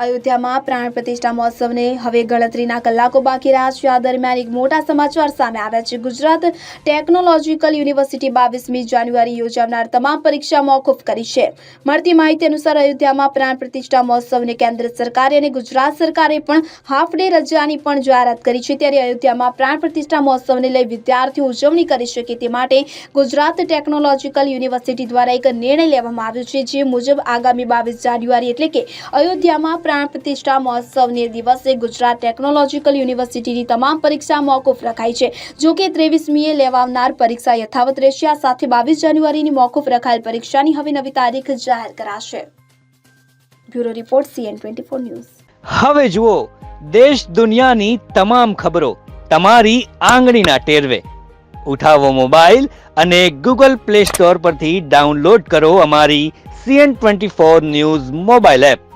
અયોધ્યામાં પ્રાણ પ્રતિષ્ઠા મહોત્સવને હવે ગણતરીના કલાકો બાકી રહ્યા છે. આ દરમિયાન એક મોટા સમાચાર સામે આવ્યા છે. ગુજરાત ટેકનોલોજીકલ યુનિવર્સિટી બાવીસમી જાન્યુઆરી યોજાનાર તમામ પરીક્ષા મોકૂફ કરી છે. મળતી માહિતી અનુસાર અયોધ્યામાં પ્રાણ પ્રતિષ્ઠા મહોત્સવને કેન્દ્ર સરકારે અને ગુજરાત સરકારે પણ હાફ ડે રજાની પણ જાહેરાત કરી છે. ત્યારે અયોધ્યામાં પ્રાણ પ્રતિષ્ઠા મહોત્સવને લઈ વિદ્યાર્થીઓ ઉજવણી કરી શકે તે માટે ગુજરાત ટેકનોલોજીકલ યુનિવર્સિટી દ્વારા એક નિર્ણય લેવામાં આવ્યો છે. જે મુજબ આગામી બાવીસ જાન્યુઆરી એટલે કે અયોધ્યામાં પ્રાણ પ્રતિષ્ઠા મહોત્સવને દિવસે ગુજરાત ટેકનોલોજીકલ યુનિવર્સિટીની તમામ પરીક્ષા મોકૂફ રખાઈ છે. જો કે ત્રેવીસમીએ લેવાનાર પરીક્ષા યથાવત રહેશે. આ સાથે બાવીસ જાન્યુઆરીની મોકૂફ રખાયેલ પરીક્ષાની હવે નવી તારીખ જાહેર કરાશે. Bureau report, CN twenty four news. હવે જુઓ, દેશ દુનિયાની તમામ ખબરો તમારી આંગળીના ટેરવે. ઉઠાવો મોબાઈલ અને ગૂગલ પ્લે સ્ટોર પરથી ડાઉનલોડ કરો અમારી CN twenty four news mobile app.